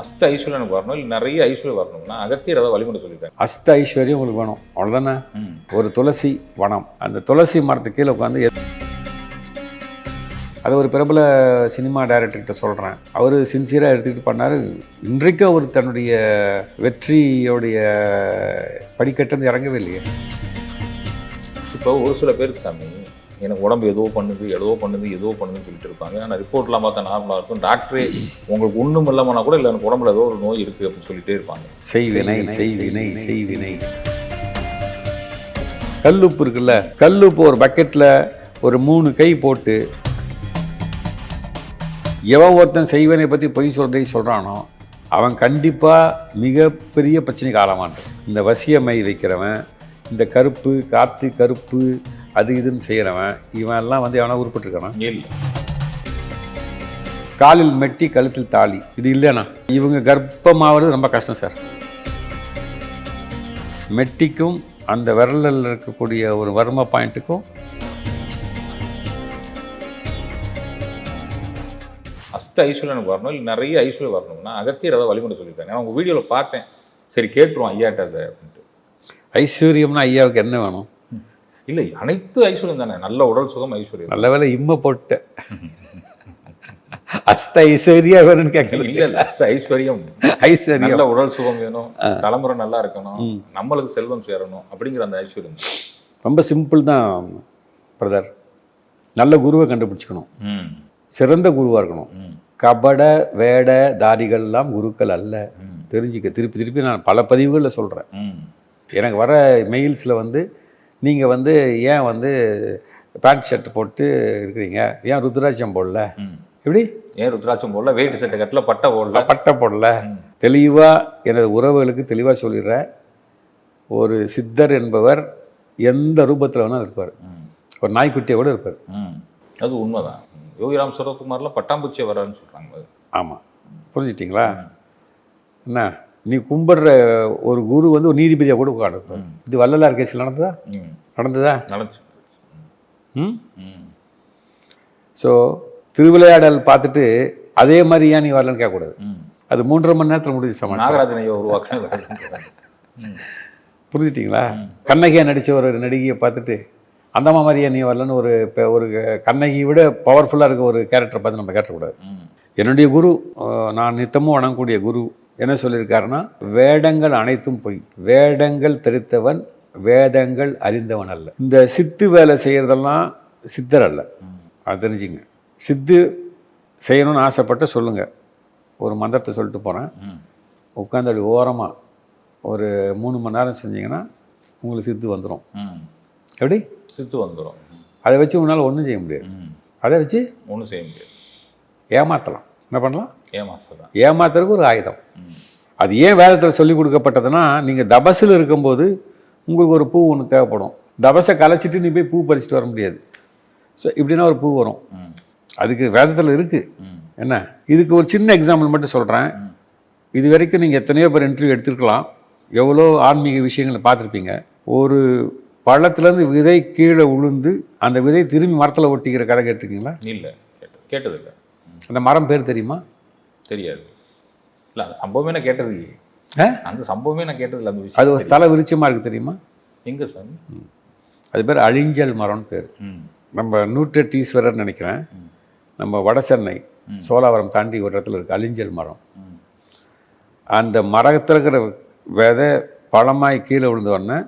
அஷ்ட ஐஸ்வர்யம் எனக்கு வரணும் இல்லை நிறைய ஐஸ்வர்யம் வரணும்னா அகத்தியர் ஏதாவது வழிமுறை சொல்லியிருக்காங்க அஷ்ட ஐஸ்வர்யம் உங்களுக்கு வேணும். அவ்வளோதானே ஒரு துளசி வனம். அந்த துளசி மரத்து கீழே உட்காந்து அது ஒரு பிரபல சினிமா டைரக்டர்கிட்ட சொல்கிறேன் அவர் சின்சியராக எடுத்துக்கிட்டு பண்ணார். இன்றைக்கும் அவர் தன்னுடைய வெற்றியோடைய படிக்கட்டு இறங்கவே இல்லையே. இப்போ ஒரு சில பேருக்கு சாமி எனக்கு உடம்பு ஏதோ பண்ணுது ஏதோ பண்ணுது ஏதோ பண்ணுதுன்னு சொல்லிட்டு இருப்பாங்க. ஆனால் ரிப்போர்ட்லாம் பார்த்தா நார்மலாக இருக்கும். டாக்டரே உங்களுக்கு ஒன்றும் இல்லாமனா கூட இல்லை எனக்கு உடம்புல ஏதோ ஒரு நோய் இருக்குது அப்படின்னு சொல்லிட்டே இருப்பாங்க. செய்வினை செய்வினை செய்வினை கல்லுப்பு இருக்குல்ல கல்லுப்பு ஒரு பக்கெட்டில் ஒரு மூணு கை போட்டு எவன் ஒருத்தன் செய்வனை பற்றி பொய் சொல்றதை சொல்கிறானோ அவன் கண்டிப்பாக மிகப்பெரிய பிரச்சனைக்கு ஆளாமான் இந்த வசியமை வைக்கிறவன் இந்த கருப்பு காத்து கருப்பு அது இதுன்னு செய்கிறவன் இவன் எல்லாம் வந்து எவனா உருப்பட்டுருக்கானா? இல்லை. காலில் மெட்டி கழுத்தில் தாலி. இது இல்லைண்ணா. இவங்க கர்ப்பமாவது ரொம்ப கஷ்டம் சார். மெட்டிக்கும் அந்த விரலில் இருக்கக்கூடிய ஒரு வர்ம பாயிண்ட்டுக்கும் அஷ்ட ஐஸ்வர்யம் எனக்கு வரணும் இல்லை நிறைய ஐஸ்வர்யம் வரணும்னா அகத்தியர் ஏதாவது வழிமுறை சொல்லியிருக்காங்க நான் உங்கள் வீடியோவில் பார்த்தேன். சரி கேட்டுருவோம் ஐயாட்ட அதை அப்படின்ட்டு. ஐஸ்வர்யம்னா ஐயாவுக்கு என்ன வேணும்? இல்லை அனைத்து ஐஸ்வர்யம் தானே. நல்ல உடல் சுகம் ஐஸ்வர்யம். நல்ல வேளை இம்மை போட்ட. அஸ்த ஐஸ்வர்யா வேணும்னு கேட்கல. இல்லை இல்லை அஷ்ட ஐஸ்வர்யம். ஐஸ்வர்யம். நல்ல உடல் சுகம் வேணும். தலைமுறை நல்லா இருக்கணும். நம்மளுக்கு செல்வம் சேரணும் அப்படிங்கிற அந்த ஐஸ்வர்யம். ரொம்ப சிம்பிள் தான் பிரதர். நல்ல குருவை கண்டுபிடிச்சிக்கணும். ம். சிறந்த குருவாக இருக்கணும். கபட வேட தாரிகள்லாம் குருக்கள் அல்ல. தெரிஞ்சுக்க. திருப்பி திருப்பி நான் பல பதிவுகளில் சொல்கிறேன் எனக்கு வர மெயில்ஸில் வந்து நீங்கள் வந்து ஏன் வந்து பேண்ட் ஷர்ட் போட்டு இருக்கிறீங்க? ஏன் ருத்ராட்சம் போடல? எப்படி? ஏன் ருத்ராட்சம் போடல? வேட்டி சட்டை கட்டல பட்டை போடல? பட்டை போடல. தெளிவாக எனது உறவுகளுக்கு தெளிவாக சொல்லிடுறேன். ஒரு சித்தர் என்பவர் எந்த ரூபத்தில் வேணாலும் இருப்பார். ஒரு நாய்க்குட்டியை கூட இருப்பார். அது உண்மைதான். யோகிராம் சரத்குமார்லாம் பட்டாம்பூச்சி வரான்னு சொல்கிறாங்க ஆமாம் புரிஞ்சிட்டிங்களா? என்ன? நீ கும்பிடுற ஒரு குரு வந்து ஒரு நீதிபதியாக கூட உட்காந்துருப்பார் இது வள்ளலார் கேஸில் நடந்ததா? நடந்ததா? நினச்சி ம்? ஸோ திருவிளையாடல் பார்த்துட்டு அதே மாதிரி ஏன் நீ வரலன்னு கேட்கக்கூடாது. அது மூன்றரை மணி நேரத்தில் முடிஞ்சு சமாளம் நாகராஜன் ம். புரிஞ்சிட்டிங்களா? கண்ணகியா நடித்த ஒரு நடிகையை பார்த்துட்டு அந்த மாதிரியா நீ வரலன்னு ஒரு இப்போ ஒரு கண்ணகியை விட பவர்ஃபுல்லாக இருக்க ஒரு கேரக்டரை பார்த்து நம்ம கேட்டக்கூடாது ம். என்னுடைய குரு நான் நித்தமும் வணங்கக்கூடிய குரு என்ன சொல்லியிருக்காருன்னா வேடங்கள் அனைத்தும் பொய். வேடங்கள் தெரித்தவன் வேதங்கள் அறிந்தவன் அல்ல. இந்த சித்து வேலை செய்கிறதெல்லாம் சித்தர் அல்ல. அது தெரிஞ்சுங்க. சித்து செய்யணும்னு ஆசைப்பட்டு சொல்லுங்கள் ஒரு மந்திரத்தை சொல்லிட்டு போகிறேன் உட்காந்து அப்படி ஓரமாக ஒரு மூணு மணி நேரம் செஞ்சீங்கன்னா உங்களுக்கு சித்து வந்துடும் எப்படி? சித்து வந்துடும் அதை வச்சு உன்னால் ஒன்றும் செய்ய முடியாது. அதை வச்சு ஒன்றும் செய்ய முடியாது. ஏமாற்றலாம் என்ன பண்ணலாம்? ஏமாசம் தான் ஏமாத்துறதுக்கு ஒரு ஆயுதம். அது ஏன் வேதத்தில் சொல்லி கொடுக்கப்பட்டதுன்னா நீங்கள் தபஸில் இருக்கும்போது உங்களுக்கு ஒரு பூ ஒன்று தேவைப்படும். தபஸை கலைச்சிட்டு நீ போய் பூ பறிச்சுட்டு வர முடியாது. ஸோ இப்படின்னா ஒரு பூ வரும். அதுக்கு வேதத்தில் இருக்குது என்ன? இதுக்கு ஒரு சின்ன எக்ஸாம்பிள் மட்டும் சொல்கிறேன் இது வரைக்கும் நீங்கள் எத்தனையோ பேர் இன்டர்வியூ எடுத்துருக்கலாம். எவ்வளோ ஆன்மீக விஷயங்களை பார்த்துருப்பீங்க. ஒரு பழத்துலேருந்து விதை கீழே உளுந்து அந்த விதை திரும்பி மரத்தில் ஒட்டிக்கிற கதை கேட்டிருக்கீங்களா? இல்லை கேட்டது கேட்டதில்லை அந்த மரம் பேர் தெரியுமா? தெரியாது. இல்லை அந்த சம்பவமே நான் கேட்டது இல்லையே. அந்த சம்பவமே நான் கேட்டதில்லை அந்த அது விஷயம் ஒரு தலை விருட்சமாக இருக்குது தெரியுமா? எங்கே சாமி அது பேர் அழிஞ்சல் மரம்னு பேர். நம்ம நூற்றெட்டீஸ்வரர் நினைக்கிறேன். நம்ம வட சென்னை சோலாவரம் தாண்டி ஒரு இடத்துல இருக்குது அழிஞ்சல் மரம். அந்த மரத்தில் இருக்கிற விதை பழமாய் கீழே விழுந்த உடனே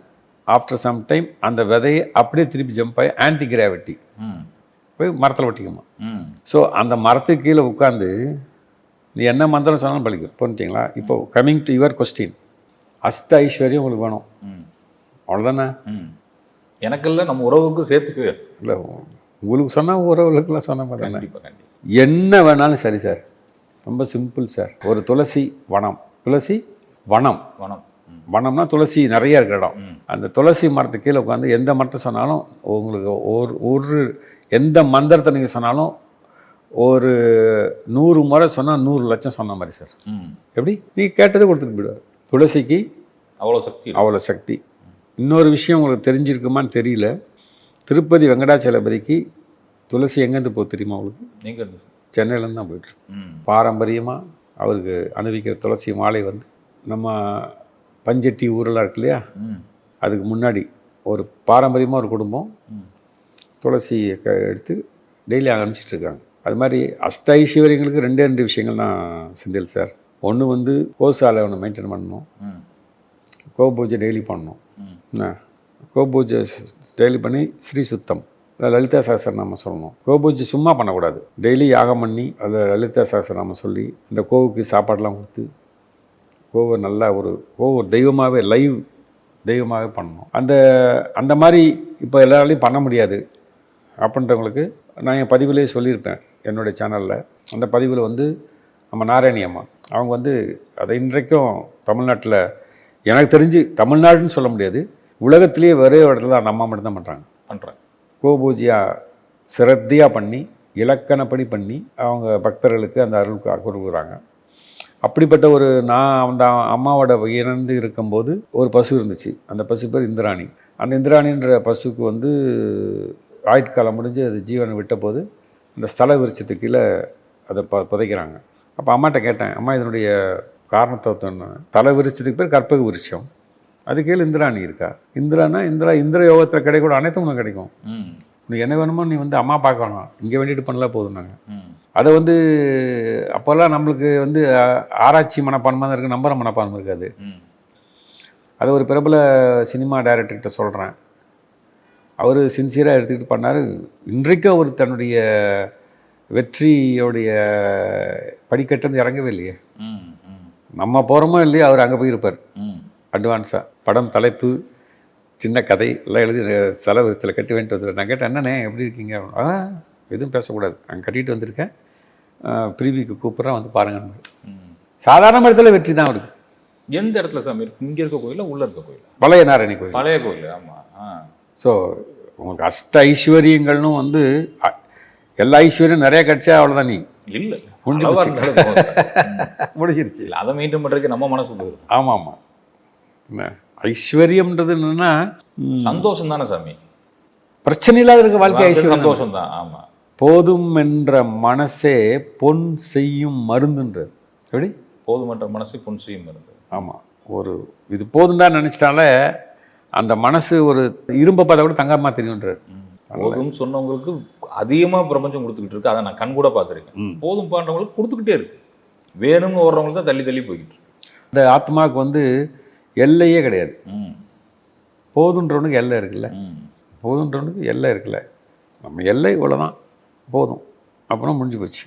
ஆஃப்டர் சம் டைம் அந்த விதையை அப்படியே திருப்பி ஜம்ப் ஆகி ஆன்டி கிராவிட்டி போய் மரத்தில் ஒட்டிக்குமா. ஸோ அந்த மரத்துக்கு கீழே உட்காந்து நீ என்ன மந்திரம் சொன்னாலும் பழிக்கும் புரிஞ்சிங்களா இப்போ கம்மிங் டு யுவர் கொஸ்டின் அஷ்ட ஐஸ்வர்யம் உங்களுக்கு வேணும். அவ்வளோதானே ம். எனக்கு இல்லை நம்ம உறவுக்கு சேர்த்து இல்லை உங்களுக்கு சொன்னால் உறவுகளுக்கெல்லாம் சொன்ன மாதிரி கண்டிப்பாக என்ன வேணாலும் சரி சார். ரொம்ப சிம்பிள் சார். ஒரு துளசி வனம். துளசி வனம். வனம். வனம்னா துளசி நிறைய இருக்கிற இடம். அந்த துளசி மரத்து கீழே உட்காந்து எந்த மரத்தை சொன்னாலும் உங்களுக்கு ஒரு ஒரு எந்த மந்திரத்தை நீங்கள் சொன்னாலும் ஒரு நூறு முறை சொன்னால் நூறு லட்சம் சொன்ன மாதிரி சார். எப்படி? நீங்கள் கேட்டதை கொடுத்துட்டு போயிடுவார். துளசிக்கு அவ்வளோ சக்தி. அவ்வளோ சக்தி. இன்னொரு விஷயம் உங்களுக்கு தெரிஞ்சிருக்குமான்னு தெரியல. திருப்பதி வெங்கடாச்சலபதிக்கு துளசி எங்கேருந்து போகுது தெரியுமா உங்களுக்கு? எங்க இருந்து? சென்னையிலேருந்து தான் போயிட்டுருக்கு ம். பாரம்பரியமாக அவருக்கு அணிவிக்கிற துளசி மாலை வந்து நம்ம பஞ்சட்டி ஊரெல்லாம் இருக்கு இல்லையா? அதுக்கு முன்னாடி ஒரு பாரம்பரியமாக ஒரு குடும்பம் ம். துளசி க எடுத்து டெய்லி அனுப்பிச்சிட்டு இருக்காங்க. அது மாதிரி அஷ்ட ஐஸ்வர்யங்களுக்கு ரெண்டே ரெண்டு விஷயங்கள் தான் செந்தில் சார். ஒன்று வந்து கோசாலை ஒன்று மெயின்டைன் பண்ணணும். கோ பூஜை டெய்லி பண்ணணும். என்ன? கோ பூஜை டெய்லி பண்ணி ஸ்ரீ சுத்தம். லலிதா சஹஸ்ரநாமம் சொல்லணும். கோ பூஜை சும்மா பண்ணக்கூடாது. டெய்லி யாகம் பண்ணி அதில் லலிதா சஹஸ்ரநாமம் சொல்லி இந்த கோவுக்கு சாப்பாடெலாம் கொடுத்து கோவை நல்லா ஒரு கோ ஒரு தெய்வமாகவே லைவ் தெய்வமாகவே பண்ணணும். அந்த அந்த மாதிரி இப்போ எல்லாராலையும் பண்ண முடியாது. அப்படின்றவங்களுக்கு நான் என் பதிவிலே சொல்லியிருப்பேன். என்னுடைய சேனலில் அந்த பதிவில் வந்து நம்ம நாராயணி அம்மா. அவங்க வந்து அதை இன்றைக்கும் தமிழ்நாட்டில் எனக்கு தெரிஞ்சு தமிழ்நாடுன்னு சொல்ல முடியாது உலகத்திலேயே ஒரே இடத்துல அந்த அம்மா மட்டும்தான் பண்ணுறாங்க பண்ணுறேன் கோபூஜையாக சிரத்தையாக பண்ணி இலக்கணப்படி பண்ணி அவங்க பக்தர்களுக்கு அந்த அருள் கு- கொடுக்குறாங்க அப்படிப்பட்ட ஒரு நான் அந்த அம்மாவோட இறந்து இருக்கும்போது ஒரு பசு இருந்துச்சு. அந்த பசு பேர் இந்திராணி. அந்த இந்திராணின்ற பசுக்கு வந்து ஆயுட்காலம் முடிஞ்சு அது ஜீவனை விட்டபோது அந்த ஸ்தல விருட்சத்துக்கு கீழே அதை ப புதைக்கிறாங்க. அப்போ அம்மாட்ட கேட்டேன் அம்மா இதனுடைய காரணத்தை சொன்ன தலை விருட்சத்துக்கு பேர் கற்பக விருட்சம். அது கீழே இந்திராணி இருக்கா? இந்திரானா? இந்திரா இந்திர யோகத்தில் கிடைக்கூட அனைத்தும் உனக்கு கிடைக்கும். உனக்கு என்ன வேணுமோ நீ வந்து அம்மா பார்க்கலாம் இங்கே வேண்டிட்டு பண்ணல போதும் நாங்கள் அதை வந்து அப்போல்லாம் நம்மளுக்கு வந்து ஆராய்ச்சி மனப்பான்மை தான் இருக்குது நம்புற மனப்பான்மை இருக்காது. அதை ஒரு பிரபல சினிமா டைரக்டர்கிட்ட சொல்கிறேன் அவர் சின்சியராக எடுத்துக்கிட்டு பண்ணார். இன்றைக்கும் அவர் தன்னுடைய வெற்றியோடைய படிக்கட்டு இறங்கவே இல்லையே. நம்ம போகிறோமோ இல்லையோ அவர் அங்கே போயிருப்பார். ம். அட்வான்ஸாக படம் தலைப்பு சின்ன கதை எல்லாம் எழுதி செலவரத்தில் கட்டி வேண்டிட்டு வந்துடுறேன் நான் கேட்டேன் என்னண்ணே எப்படி இருக்கீங்க? ஆ எதுவும் பேசக்கூடாது. அங்கே கட்டிட்டு வந்திருக்கேன். ப்ரீவிக்கு கூப்பிட்றேன் வந்து பாருங்க. ம். சாதாரண இடத்துல வெற்றி தான் அவருக்கு. எந்த இடத்துல சாமி இருக்கு? இங்கே இருக்க கோயிலா உள்ள இருக்க கோயிலா? பழைய நாராயணி கோயில். பழைய கோயில் ஆமாம் ஆ. ஸோ உங்களுக்கு அஷ்ட ஐஸ்வர்யங்கள்னு வந்து எல்லா ஐஸ்வர்யம் நிறைய கிடைச்சா அவ்வளோதான் நீ. இல்லை. போதும். முடிஞ்சிருச்சு. இல்லை அதை மெயின்டைன் பண்ணுறதுக்கு நம்ம மனசு போயிடும். ஆமாம். ஆமாம் என்ன ஐஸ்வர்யம்ன்றது என்னன்னா சந்தோஷம் தானே சாமி? பிரச்சனை இல்லாத இருக்க வாழ்க்கை ஐஸ்வர்யம் சந்தோஷம் தான் ஆமாம் போதும் என்ற மனசே பொன் செய்யும் மருந்துன்றது. எப்படி? போதுமன்ற மனசு பொன் செய்யும் இருந்து ஆமாம் ஒரு இது போதும்டா நினச்சிட்டாலே அந்த மனசு ஒரு இரும்பை பார்த்தா கூட தங்கமாக தெரியுன்றார் போதும் சொன்னவங்களுக்கு அதிகமாக பிரபஞ்சம் கொடுத்துக்கிட்டு இருக்கு. அதை நான் கண் கூட பார்த்துருக்கேன். போதும் பாண்டவங்களுக்கு கொடுத்துக்கிட்டே இருக்கு. வேணும்னு ஓடுறவங்களுக்கு தான் தள்ளி தள்ளி போய்கிட்டு இந்த ஆத்மாவுக்கு வந்து எல்லையே கிடையாது. ம். போதுன்றவனுக்கு எல்லை இருக்குல்ல. ம். போதுன்றவனுக்கு எல்லை இருக்குல்ல. நம்ம எல்லை இவ்வளோதான் போதும். அப்புறம் முடிஞ்சு போச்சு.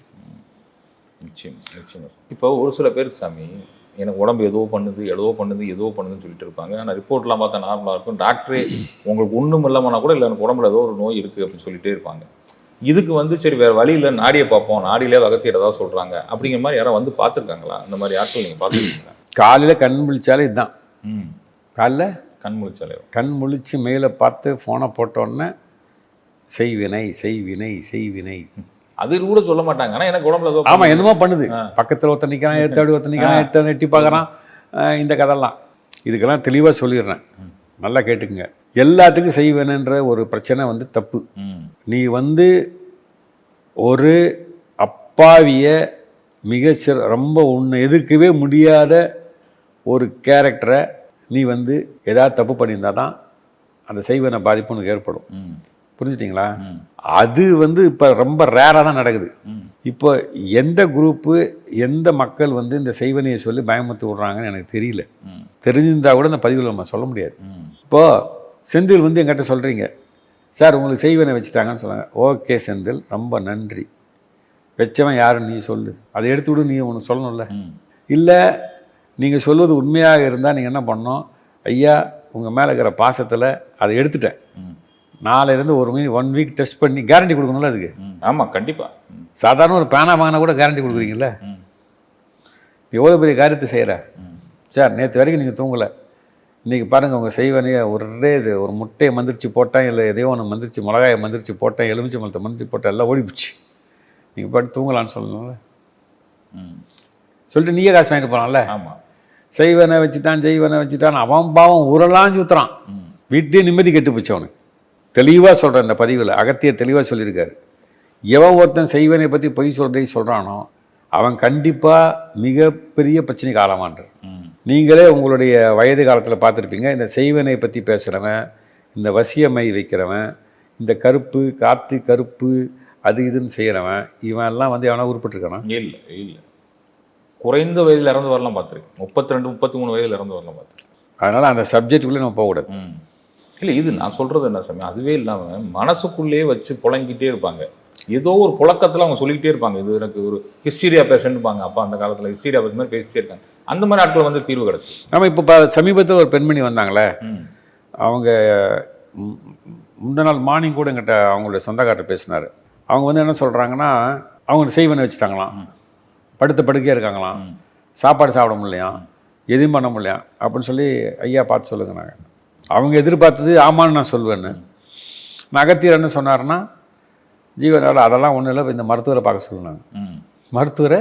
நிச்சயம் நிச்சயம். இப்போ ஒரு சில பேருக்கு சாமி எனக்கு உடம்பு ஏதோ பண்ணுது ஏதோ பண்ணுது ஏதோ பண்ணுதுன்னு சொல்லிட்டு இருப்பாங்க. ஆனால் ரிப்போர்ட்லாம் பார்த்தா நார்மலாக இருக்கும். டாக்டரே உங்களுக்கு ஒன்றும் இல்லாமனா கூட இல்லை எனக்கு உடம்புல ஏதோ ஒரு நோய் இருக்குது அப்படின்னு சொல்லிட்டே இருப்பாங்க. இதுக்கு வந்து சரி வேறு வழி இல்லை நாடியை பார்ப்போம் நாடியிலே அகத்தியர் ஏதாவது சொல்கிறாங்க அப்படிங்கிற மாதிரி யாராவது வந்து பார்த்துருக்காங்களா? இந்த மாதிரி ஆட்கள் நீங்கள் பார்த்துருக்கீங்களா? காலையில் கண் முழிச்சாலே இதுதான் ம். காலைல கண் முழிச்சாலே கண் முழிச்சு மேலே பார்த்து ஃபோனை போட்டோன்னே செய்வினை செய்வினை செய்வினை அது கூட சொல்ல மாட்டாங்க. ஆனால் எனக்கு உடம்புல ஆமாம் என்னமோ பண்ணுது. பக்கத்தில் ஒருத்தன் நிற்கிறான் எடுத்தாடி ஒருத்தன் நிற்கிறான் எடுத்து எட்டி பார்க்குறான். இந்த கதைலாம் இதுக்கெல்லாம் தெளிவாக சொல்லிடுறேன். நல்லா கேட்டுக்குங்க. எல்லாத்துக்கும் செய்வேனுன்ற ஒரு பிரச்சனை வந்து தப்பு. நீ வந்து ஒரு அப்பாவிய மிகச்சிற ரொம்ப உன்னை எதிர்க்கவே முடியாத ஒரு கேரக்டரை நீ வந்து ஏதாவது தப்பு பண்ணியிருந்தா தான் அந்த செய்வன பாதிப்பு உனக்கு ஏற்படும். புரிஞ்சுட்டிங்களா? அது வந்து இப்போ ரொம்ப ரேராக தான் நடக்குது. இப்போ எந்த குரூப்பு எந்த மக்கள் வந்து இந்த செய்வனையை சொல்லி பயமுறுத்தி விட்றாங்கன்னு எனக்கு தெரியல. தெரிஞ்சிருந்தா கூட இந்த பதிவில் நம்ம சொல்ல முடியாது. இப்போது செந்தில் வந்து என்கிட்ட சொல்கிறீங்க சார் உங்களுக்கு செய்வனை வச்சுட்டாங்கன்னு சொன்னாங்க. ஓகே செந்தில் ரொம்ப நன்றி. வச்சவன் யாருன்னு நீ சொல்லு. அதை எடுத்து விடு நீ ஒன்று சொல்லணும்ல. இல்லை நீங்கள் சொல்வது உண்மையாக இருந்தால் நீங்கள் என்ன பண்ணணும்? ஐயா உங்கள் மேலே இருக்கிற பாசத்தில் அதை எடுத்துட்டேன். ம் நாளையிலேருந்து ஒரு மீன் ஒன் வீக் டெஸ்ட் பண்ணி கேரண்டி கொடுக்கணும்ல அதுக்கு? ஆமாம் கண்டிப்பாக சாதாரண ஒரு பேனா வாங்கினா கூட கேரண்டி கொடுக்குறீங்கல்ல? எவ்வளோ பெரிய காரியத்தை செய்கிற சார் நேற்று வரைக்கும் நீங்கள் தூங்கலை. இன்றைக்கி பாருங்கள் உங்கள் செய்வனையை ஒரே இது ஒரு முட்டையை மந்திரிச்சு போட்டேன் இல்லை எதையோ ஒன்று மந்திரிச்சு மிளகாயை மந்திரிச்சு போட்டேன் எலுமிச்சை மரத்தை மந்திரிச்சு போட்டேன் எல்லாம் ஓடிப்புச்சு. நீங்கள் பாட்டு தூங்கலான்னு சொல்லணும்ல ம். சொல்லிட்டு நீயே காசு வாங்கிட்டு போகலாம்ல ஆமாம் செய்வனை வச்சு தான் செய்வனை வச்சு தான் அவன் பாவம் ஊரெல்லாம் சுற்றுறான் ம். வீட்டே நிம்மதி கெட்டு போச்சு அவனுக்கு. தெளிவாக சொல்கிறேன் இந்த பதிவில் அகத்தியர் தெளிவாக சொல்லியிருக்காரு. எவன் ஒருத்தன் செய்வனை பற்றி பொய் சொல்கிறதை சொல்கிறானோ அவன் கண்டிப்பாக மிகப்பெரிய பிரச்சனைக்கு ஆளாமான்றார் ம். நீங்களே உங்களுடைய வயது காலத்தில் பார்த்துருப்பீங்க. இந்த செய்வனை பற்றி பேசுகிறவன் இந்த வசியமை வைக்கிறவன் இந்த கருப்பு காத்து கருப்பு அது இதுன்னு செய்கிறவன் இவன் எல்லாம் வந்து எவனா உருப்பட்டுருக்கானா? இல்லை இல்லை. குறைந்த வயதில் இறந்து வரலாம் பார்த்துருக்கேன். முப்பத்தி ரெண்டு முப்பத்தி மூணு வயதில் இறந்து வரலாம் பார்த்துருக்கேன். அதனால் அந்த சப்ஜெக்டுக்குள்ளே நம்ம போகக்கூடாது. இல்லை இது நான் சொல்கிறது என்ன சாமி அதுவே இல்லாமல் மனசுக்குள்ளேயே வச்சு புழங்கிட்டே இருப்பாங்க. ஏதோ ஒரு புழக்கத்தில் அவங்க சொல்லிக்கிட்டே இருப்பாங்க. இது எனக்கு ஒரு ஹிஸ்டீரியா பேஷண்ட்பாங்க அப்பா அந்த காலத்தில் ஹிஸ்டீரியா பேசும் மாதிரி பேசிட்டே இருக்காங்க. அந்த மாதிரி ஆட்கள் வந்து தீர்வு கிடச்சி நம்ம இப்போ சமீபத்தில் ஒரு பெண்மணி வந்தாங்களே. அவங்க முந்த நாள் மார்னிங் கூட எங்கிட்ட அவங்களுடைய சொந்தக்காரர் பேசினார். அவங்க வந்து என்ன சொல்கிறாங்கன்னா அவங்க செய்வனை வச்சுட்டாங்களாம். படுத்த படுக்கையாக இருக்காங்களாம். சாப்பாடு சாப்பிட முடியலையாம். எதுவும் பண்ண முடியலையாம். அப்படின்னு சொல்லி ஐயா பார்த்து சொல்லுங்க நாங்கள் அவங்க எதிர்பார்த்தது ஆமான்னு நான் சொல்லுவேன்னு நான் அகத்தியர் என்ன சொன்னாருன்னா ஜீவனால் அதெல்லாம் ஒன்றும் இல்லை இந்த மருத்துவரை பார்க்க சொல்லுனாங்க மருத்துவரை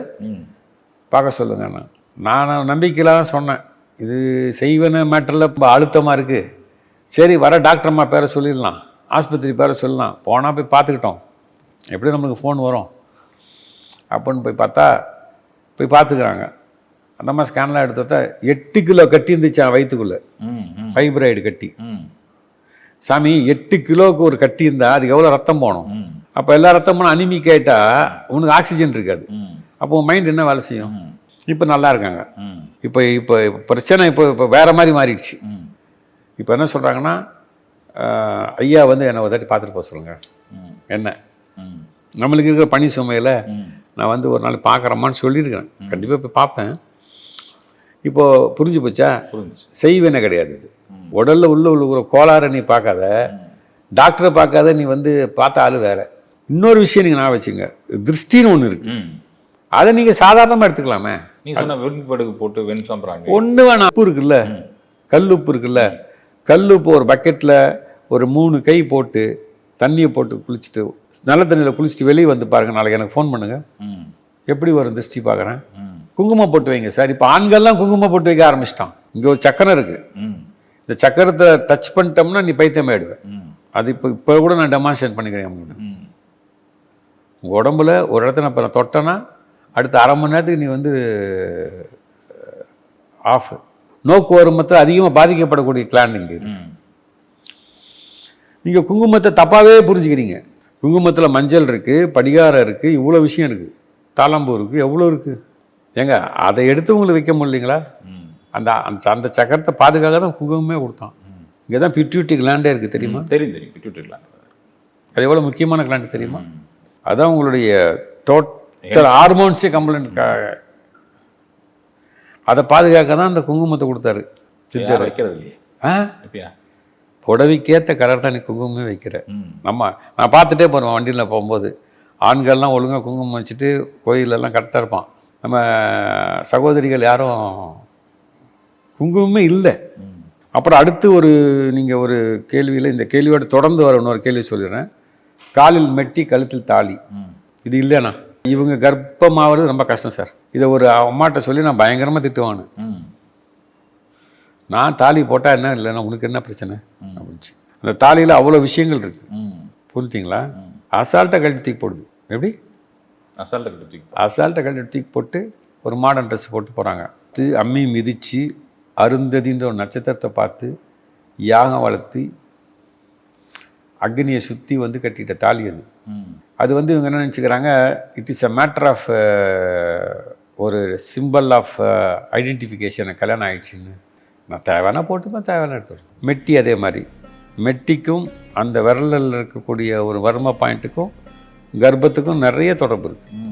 பார்க்க சொல்லுங்கண்ணா நான். நம்பிக்கையில் தான் சொன்னேன். இது செய்வன மேட்டரில் இப்போ அழுத்தமாக இருக்குது சரி வர டாக்டர்ம்மா பேரை சொல்லிடலாம். ஆஸ்பத்திரி பேரை சொல்லலாம். போனால் போய் பார்த்துக்கிட்டோம். எப்படி நம்மளுக்கு ஃபோன் வரும். அப்படின்னு போய் பார்த்தா போய் பார்த்துக்கிறாங்க. அந்த மாதிரி ஸ்கேன்லாம் எடுத்து பார்த்தா எட்டு கிலோ கட்டி இருந்துச்சான் வயிற்றுக்குள்ளே ம் ம். ஃபைப்ராய்டு கட்டி. சாமி எட்டு கிலோவுக்கு ஒரு கட்டி இருந்தால் அதுக்கு எவ்வளோ ரத்தம் போகணும்? அப்போ எல்லா ரத்தம் போனால் அனிமிக் ஆகிட்டா உனக்கு ஆக்சிஜன் இருக்காது. அப்போ உன் மைண்ட் என்ன வேலை செய்யும்? இப்போ நல்லா இருக்காங்க. இப்போ இப்போ இப்போ பிரச்சனை இப்போ இப்போ வேறு மாதிரி மாறிடுச்சு. இப்போ என்ன சொல்கிறாங்கன்னா ஐயா வந்து என்னை ஒரு தாட்டி பார்த்துட்டு போக சொல்லுங்கள் என்ன? நம்மளுக்கு இருக்கிற பனி சுமையில் நான் வந்து ஒரு நாள் பார்க்குறேம்மான்னு சொல்லியிருக்கிறேன். கண்டிப்பாக போய் பார்ப்பேன். இப்போது புரிஞ்சு போச்சா? செய்வேனே கிடையாது இது. உடலில் உள்ள உள்ள கோளாறை நீ பார்க்காத. டாக்டரை பார்க்காத நீ வந்து பார்த்த ஆள் வேற. இன்னொரு விஷயம் நீங்கள் நான் வச்சுங்க. திருஷ்டின்னு ஒன்று இருக்குது ம். அதை நீங்கள் சாதாரணமாக எடுத்துக்கலாமே. நீ சொன்ன வெண்படுகு போட்டு வெண் சாம்பிராணி ஒன்று வேணாம். உப்பு இருக்குல்ல? கல் உப்பு இருக்குல்ல? கல் உப்பு ஒரு பக்கெட்டில் ஒரு மூணு கை போட்டு தண்ணியை போட்டு குளிச்சுட்டு நல்ல தண்ணியில் குளிச்சுட்டு வெளியே வந்து பாருங்க. நாளைக்கு எனக்கு ஃபோன் பண்ணுங்க. ம். எப்படி வரும் திருஷ்டி பார்க்குறேன்? குங்குமம் போட்டு வைங்க சார். இப்போ ஆண்கள்லாம் குங்குமம் போட்டு வைக்க ஆரம்பிச்சிட்டான். இங்கே ஒரு சக்கரம் இருக்குது இந்த சக்கரத்தை டச் பண்ணிட்டோம்னா நீ பைத்தியம் ஆயிடுவேன் அது இப்போ இப்போ கூட நான் டெமான்ஸ்ட்ரேட் பண்ணிக்கிறேன் உங்களுக்கு உங்கள் உடம்புல ஒரு இடத்துல நான் இப்போ நான் தொட்டேன்னா அடுத்த அரை மணி நேரத்துக்கு நீ வந்து ஆஃப் நோக்கு வருமத்தில் அதிகமாக பாதிக்கப்படக்கூடிய ம். நீங்கள் குங்குமத்தை தப்பாகவே புரிஞ்சுக்கிறீங்க. குங்குமத்தில் மஞ்சள் இருக்குது படிகாரம் இருக்குது இவ்வளோ விஷயம் இருக்குது தாளம்பூ இருக்குது எவ்வளோ இருக்குது ஏங்க அதை எடுத்து உங்களுக்கு வைக்க முடியலைங்களா அந்த அந்த அந்த சக்கரத்தை பாதுகாக்க தான் குங்குமமே கொடுத்தான் இங்கே தான் பிட்யூட்டி கிளாண்டே இருக்குது தெரியுமா? தெரியும் தெரியும் விட்டுட்டுலாம் அது எவ்வளோ முக்கியமான கிளாண்ட் தெரியுமா? அதான் உங்களுடைய டோட்டல் ஹார்மோன்ஸே கம்ப்ளைண்ட் அதை பாதுகாக்க தான் அந்த குங்குமத்தை கொடுத்தாரு யார் வைக்கிறது இல்லையே. ஆ? புடவைக்கேற்ற கலர் தான் நீ குங்குமமே வைக்கிற. ம். நம்ம நான் பார்த்துட்டே போகிறேன் வண்டியில் போகும்போது. ஆண்கள்லாம் ஒழுங்காக குங்குமம் வச்சுட்டு கோயிலெல்லாம் கரெக்டாக இருப்பான். நம்ம சகோதரிகள் யாரும் குங்குமமே இல்லை. அப்புறம் அடுத்து ஒரு நீங்கள் ஒரு கேள்வியில் இந்த கேள்வியோட தொடர்ந்து வர இன்னொரு கேள்வி சொல்லிடுறேன். காலில் மெட்டி கழுத்தில் தாலி. இது இல்லைண்ணா. இவங்க கர்ப்பமாவது ரொம்ப கஷ்டம் சார். இதை ஒரு அம்மாட்ட சொல்லி நான் பயங்கரமாக திட்டுவானு நான். தாலி போட்டால் என்ன இல்லைன்னா உனக்கு என்ன பிரச்சனை? அப்படின்ச்சு. அந்த தாலியில் அவ்வளோ விஷயங்கள் இருக்குது புரிஞ்சிங்களா அசால்ட்டாக தூக்கி போடுது. எப்படி? அசால்ட்டை கட்டி அசால்ட்டாக கழட்டி தூக்கி போட்டு ஒரு மாடர்ன் ட்ரெஸ் போட்டு போகிறாங்க இது அம்மி மிதித்து அருந்ததின்ற ஒரு நட்சத்திரத்தை பார்த்து யாகம் வளர்த்து அக்னியை சுற்றி வந்து கட்டிட்ட தாலி அது. அது வந்து இவங்க என்ன நினச்சிக்கிறாங்க it is a matter of ஒரு சிம்பிள் ஆஃப் ஐடென்டிஃபிகேஷன் கல்யாணம் ஆயிடுச்சுன்னு. நான் தேவையான போட்டுப்பேன் தேவையான எடுத்துடுறேன் மெட்டி அதே மாதிரி. மெட்டிக்கும் அந்த விரலில் இருக்கக்கூடிய ஒரு வர்ம பாயிண்ட்டுக்கும் கர்ப்பத்துக்கும் நிறைய தொடர்பு இருக்குது